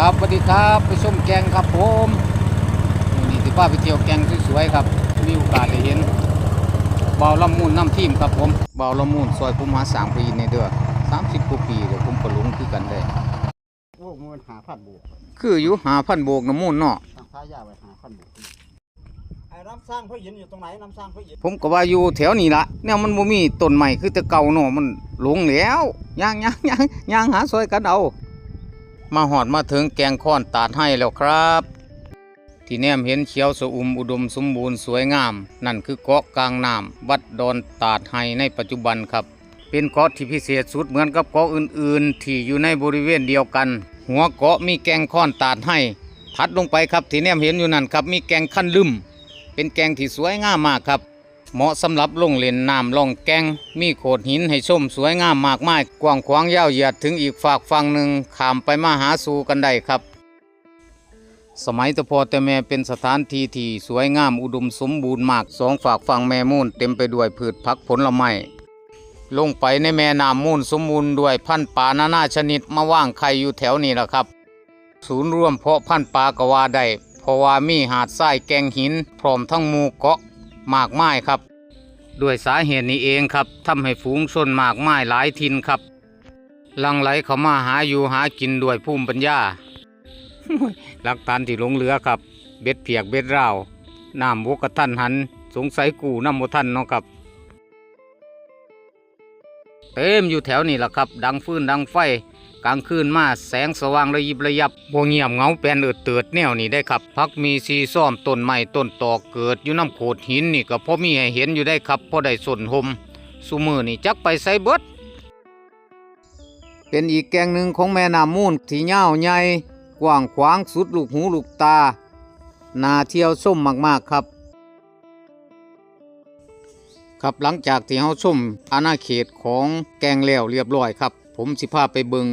ครับสวัสดีครับไปชมแกงครับผมนี่ที่ป้าไปเที่ยวแกงสวยๆครับมีโอกาสได้เห็นเบาละมุนน้ำทีมครับผมเบาละมุนซอยภูมิหาสามปีในเด้อสามสิบกว่าปีเดี๋ยวผมก็หลงคือกันได้โอ้มันหาพันบวกคืออยู่หาพันโบกน้ำมูลเนาะทางท้ายยาไว้หาพันบวกไอ้น้ำสร้างพระยินอยู่ตรงไหนน้ำสร้างพระยินผมก็ว่าอยู่แถวนี้ละแนวมันบ่มีต้นใหม่คือแต่เก่าเนาะมันหลงแล้วย่างย่างย่างย่างหาซอยกันเอา มาหอดมาถึงแกงค้อนตาดให้แล้วครับ ที่แนมเห็นเขียวสะอุ่มอุดมสมบูรณ์สวยงาม นั่นคือเกาะกลางน้ำวัดดอนตาดให้ในปัจจุบันครับ เป็นเกาะที่พิเศษสุดเหมือนกับเกาะอื่นๆ ที่อยู่ในบริเวณเดียวกัน หัวเกาะมีแกงค้อนตาดให้ถัดลงไปครับที่แนมเห็นอยู่นั่นครับมีแกงขั้นลึมเป็นแกงที่สวยงามมากครับ เหมาะสำหรับลงเล่นน้ำล่องแกงมีโขดหินให้ชมสวยงามมากมาย กว้างขวางยาวเหยียดถึงอีกฝากฝั่งหนึ่งขามไปมาหาสู่กันได้ครับ สมัยตะพอแต่แม่เป็นสถานที่ที่สวยงามอุดมสมบูรณ์มากสองฝากฝั่งแม่มูลเต็มไปด้วยพืชผักผลไม้ลงไปในแม่น้ำมูลสมบูรณ์ด้วยพันธุ์ปลานานาชนิดมาว่างไข่อยู่แถวนี้แหละครับ ศูนย์รวมเพาะพันธุ์ปลากว่าได้เพราะว่ามีหาดทรายแกงหิน พร้อมทั้งหมู่เกาะ มากมายครับ ด้วยสาเหตุนี้เองครับทำให้ฝูงชนมากมายหลายทินครับ ลังไหลเข้ามาหาอยู่หากินด้วยภูมิปัญญาหลักฐานที่หลงเหลือครับ เบ็ดเพียกเบ็ดราวน้ำบกกระทันหัน สงสัยกูน้ำบ่ทันเนาะครับ เต็มอยู่แถวนี้แหละครับ ดังฟื้นดังไฟ กลางคืนมาแสงสว่างระยิบระยับบ่เงียบเงาแปลนเอิดเติดแนวนี้ได้ครับพักมีซีซ่อมต้นไม้ต้นตอกเกิดอยู่น้ำโขดหินนี่ก็พอมีให้เห็นอยู่ได้ครับพอได้สนหมสุมือนี่จักไปใส่เบิดเป็นอีกแกงหนึ่งของแม่น้ำมูลที่ยาใหญ่กว้างขวางสุดลูกหูลูกตานาเที่ยวส้มมากๆครับ ครับหลังจากที่เฮาชมอาณาเขตของแกงแล้วเรียบร้อยครับ ผมสิพาไปเบิง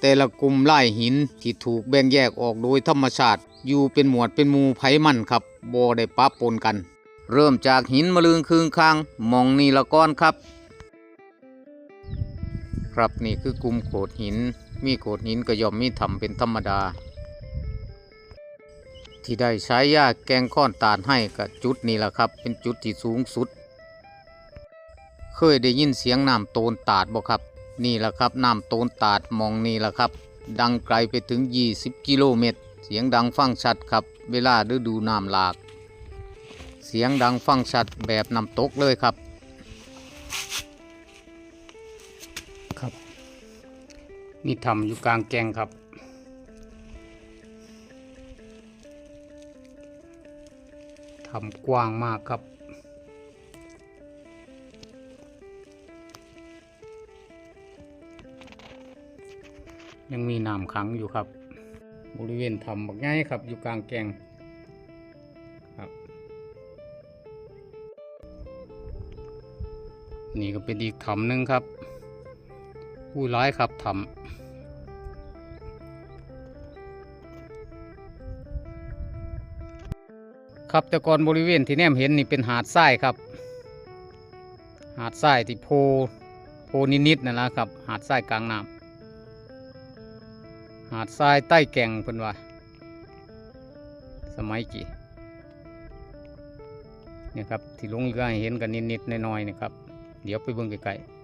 แต่ละกลุ่มไล่หินที่ถูกแบ่งแยกออกโดยธรรมชาติ อยู่เป็นหมวดเป็นมูไผมันครับบ่ได้ปะปนกัน เริ่มจากหินมะลืงคืงคางมองนี่ละก้อนครับ ครับนี่คือกลุ่มโขดหิน มีโขดหินก็ย่อมมีถ้ำเป็นธรรมดา ที่ได้ใช้ยาแกงค้อนตาดให้กับจุดนี้แหละครับ เป็นจุดที่สูงสุด เคยได้ยินเสียงน้ำโตนตาดบ่ครับ นี่แหละครับน้ำโตนตาดมองนี่แหละครับ ดังไกลไปถึง 20 กิโลเมตร เสียงดังฟังชัดครับ เวลาฤดูน้ำหลาก เสียงดังฟังชัดแบบน้ำตกเลยครับ ครับ นี่ทำอยู่กลางแกงครับทำกว้างมากครับ ยังมีน้ำขังอยู่ครับ บริเวณถ้ำบักง่ายครับ อยู่กลางแกงครับ นี่ก็เป็นอีกถ้ำหนึ่งครับผู้ร้ายครับถ้ำครับแต่ก่อนบริเวณที่แนมเห็นนี่เป็นหาดทรายครับ หาดทรายที่โพโพนิดๆนั่นแหละครับ หาดทรายกลางน้ำาดทรายใต้แก่งเพิ่นว่า สมัยกี่เนี่ยครับที่ลงเรือเห็นกันนิดๆน้อยๆนะครับ เดี๋ยวไปเบิ่งไกลๆ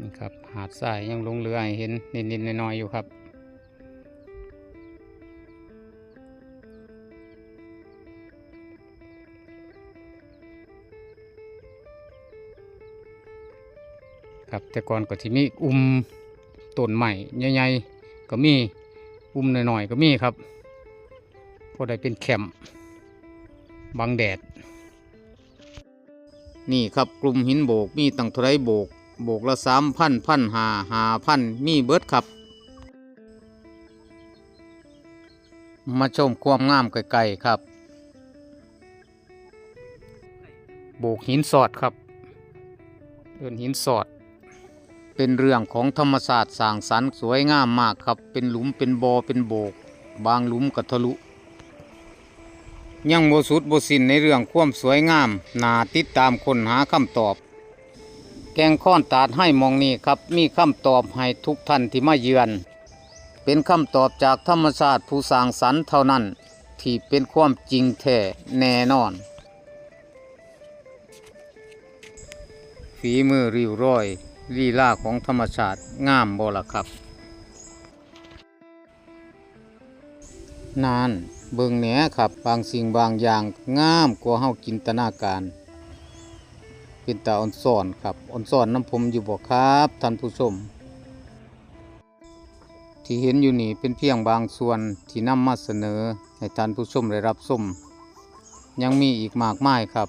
นี่ครับหาดทรายยังลงเรือเห็นนิดๆน้อยๆอยู่ครับ ครับ แต่ก่อนก็ที่มีอุ้มต้นใหม่ใหญ่ๆก็มีอุ้มหน่อยๆก็มีครับพอได้เป็นแคมบังแดด นี่ครับกลุ่มหินโบกมีตั้งเท่าไรโบก โบกละสามพันพันหาหาพันมีเบิร์ดครับ มาชมความงามไกลๆครับ โบกหินสอดครับเดินหินสอด เป็นเรื่องของธรรมศาสตร์สางสรรค์สวยงามมากครับ เป็นหลุมเป็นบอ่อเป็นโบก บางหลุมก็ทะลุ ยังบ่สุดบ่สิ้นในเรื่องความสวยงามนาติดตามคนหาคำตอบ แกงค้อนตาดให้มองนี้ครับ มีคำตอบให้ทุกท่านที่มาเยือน เป็นคำตอบจากธรรมชาติผู้สางสรรค์เท่านั้น ที่เป็นความจริงแท้แน่นอน ฝีมือริ้วร้อย ลีลาของธรรมชาติงามบ่ล่ะครับ นานเบิ่งแหนครับ บางสิ่งบางอย่างงามกว่าเฮาจินตนาการ เป็นตาอ่อนซอนครับอ่อนซอนน้ำผมอยู่บ่ครับท่านผู้ชม ที่เห็นอยู่นี่เป็นเพียงบางส่วนที่นำมาเสนอให้ท่านผู้ชมได้รับชมยังมีอีกมากมายครับ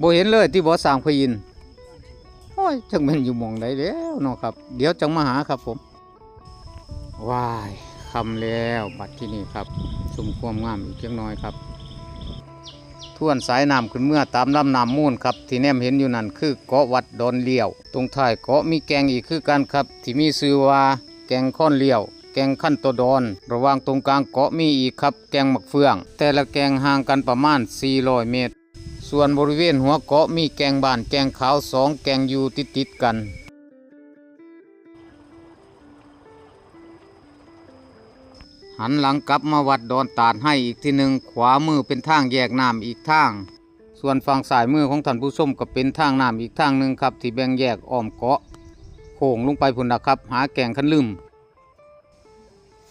บ่เห็นเลยที่บ่อสางพระอินโอ้ยจังแม่นอยู่มองใดแล้วเนาะครับ เดี๋ยวจังมาหาครับผมว้ายคำแล้วบัดที่นี่ครับชมความงามอีกเล็กน้อยครับท่วนสายน้ำขึ้นเมื่อตามลำน้ำมูลครับ ที่แนมเห็นอยู่นั่นคือเกาะวัดดอนเลี้ยว ตรงท้ายเกาะมีแกงอีกคือกันครับ ที่มีชื่อว่าแกงค้อนเลี้ยว แกงขั้นตัวดอน ระหว่างตรงกลางเกาะมีอีกครับ แกงหมักเฟือง แต่ละแกงห่างกันประมาณ 400 เมตร ส่วนบริเวณหัวเกาะมีแกงบานแกงขาวสองแกงอยู่ติดติดกันหันหลังกลับมาวัดดอนตาดให้อีกทีหนึ่งขวามือเป็นทางแยกน้ำอีกทาง ส่วนฝั่งซ้ายมือของท่านผู้ชมก็เป็นทางน้ำอีกทางหนึ่งครับที่แบ่งแยกอ้อมเกาะโค้งลงไปพุ่นนะครับ หาแกงขันลืม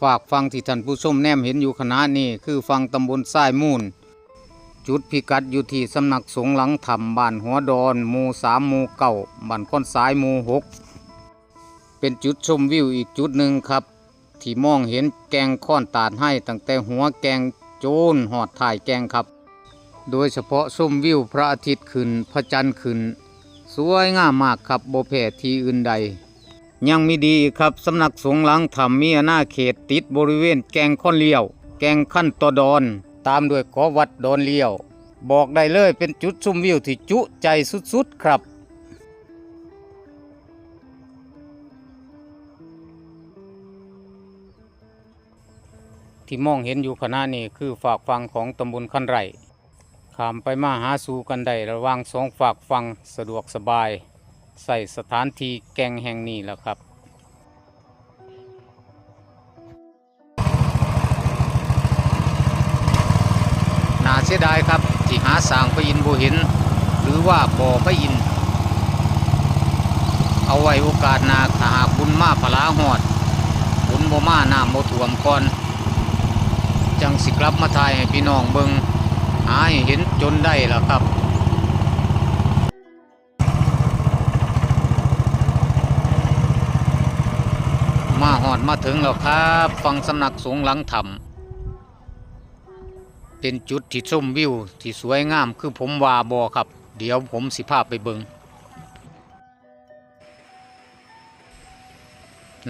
ฝากฟังที่ท่านผู้ชมแนมเห็นอยู่ขณะนี้คือฟังตำบลทรายมูล จุดพิกัดอยู่ที่สำนักสงฆ์หลังถ้ำบ้านหัวดอนหมู่สามหมู่เก้าบ้านค้อนสายหมู่หกเป็นจุดชมวิวอีกจุดหนึ่งครับ ที่มองเห็นแกงค้อนตาดให้ตั้งแต่หัวแกงโจนหอดถ่ายแกงครับ โดยเฉพาะชมวิวพระอาทิตย์ขึ้นพระจันทร์ขึ้น สวยงามมากครับโบแพ้ที่อื่นใด ยังมีดีครับสำนักสงฆ์หลังถ้ำมีอาณาเขตติดบริเวณแกงค้อนเลี้ยว แกงขั้นตอดอน ตามด้วยเกาะวัดดอนเลี้ยว บอกได้เลยเป็นจุดชมวิวที่จุใจสุดๆครับที่มองเห็นอยู่ขณะนี้คือฝากฟังของตำบลคันไร่ขามไปมาหาสู่กันได้ระว่างสองฝากฟังสะดวกสบาย ใส่สถานที่แกงแห่งนี้แหละครับ สียดายครับที่หาสางพระอินทร์บ่เห็น หรือว่าบ่อพระอินทร์เอาไว้โอกาสนาถ้าหากบุญมาพลาหอดบุญบ่มาน้ำบ่ท่วมก่อนจังสิกลับมาถ่ายให้พี่น้องเบิงหาให้เห็นจนได้ล่ะครับมาหอดมาถึงแล้วครับ ฟังสำนักสงฆ์หลังถ้ำ เป็นจุดที่ชมวิวที่สวยงามคือผมว่าบอครับ เดี๋ยวผมสิพาพไปเบิง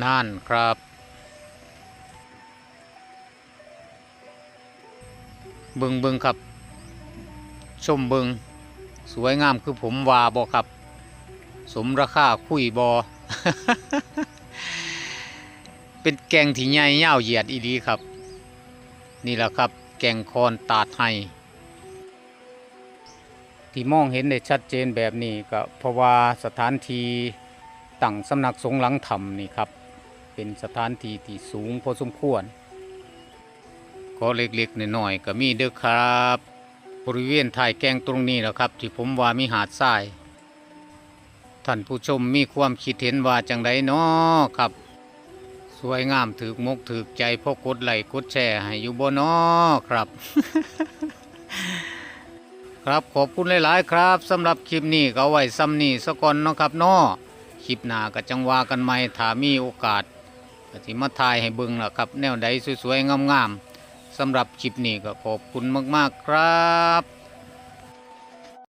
นั่นครับ เบิงเบิงครับ ชมเบิงสวยงามคือผมว่าบอครับ สมราคาคุยบอเป็นแกงที่ใหญ่ยาเหยียดอีดีครับ นี่แหละครับ แกงคอนตาดไห้ที่มองเห็นได้ชัดเจนแบบนี้ก็เพราะว่าสถานที่ตั้งสำนักสงฆ์หลังถ้ำนี่ครับ เป็นสถานที่ที่สูงพอสมควรก็เล็กๆหน้อยๆก็มีเด้อครับ บริเวณถ่ายแกงตรงนี้แหละครับ ที่ผมว่ามีหาดทรายท่านผู้ชมมีความคิดเห็นว่าจังไดเนาะครับ สวยงามถือมกถือใจพกกดไลค์กดแชร์ให้อยู่บ่เนาะครับ ครับขอบคุณหลาย ๆ ครับสำหรับคลิปนี้ก็ไว้ซ้ำนี่สะก่อนเนาะครับนาะคลิปหน้าก็จังว่ากันใหม่ถ้ามีโอกาสก็สิมาถ่ายให้เบิ่งล่ะครับ แนวใดสวย ๆ งาม ๆสำหรับคลิปนี้ก็ขอบคุณมาก ๆ ครับ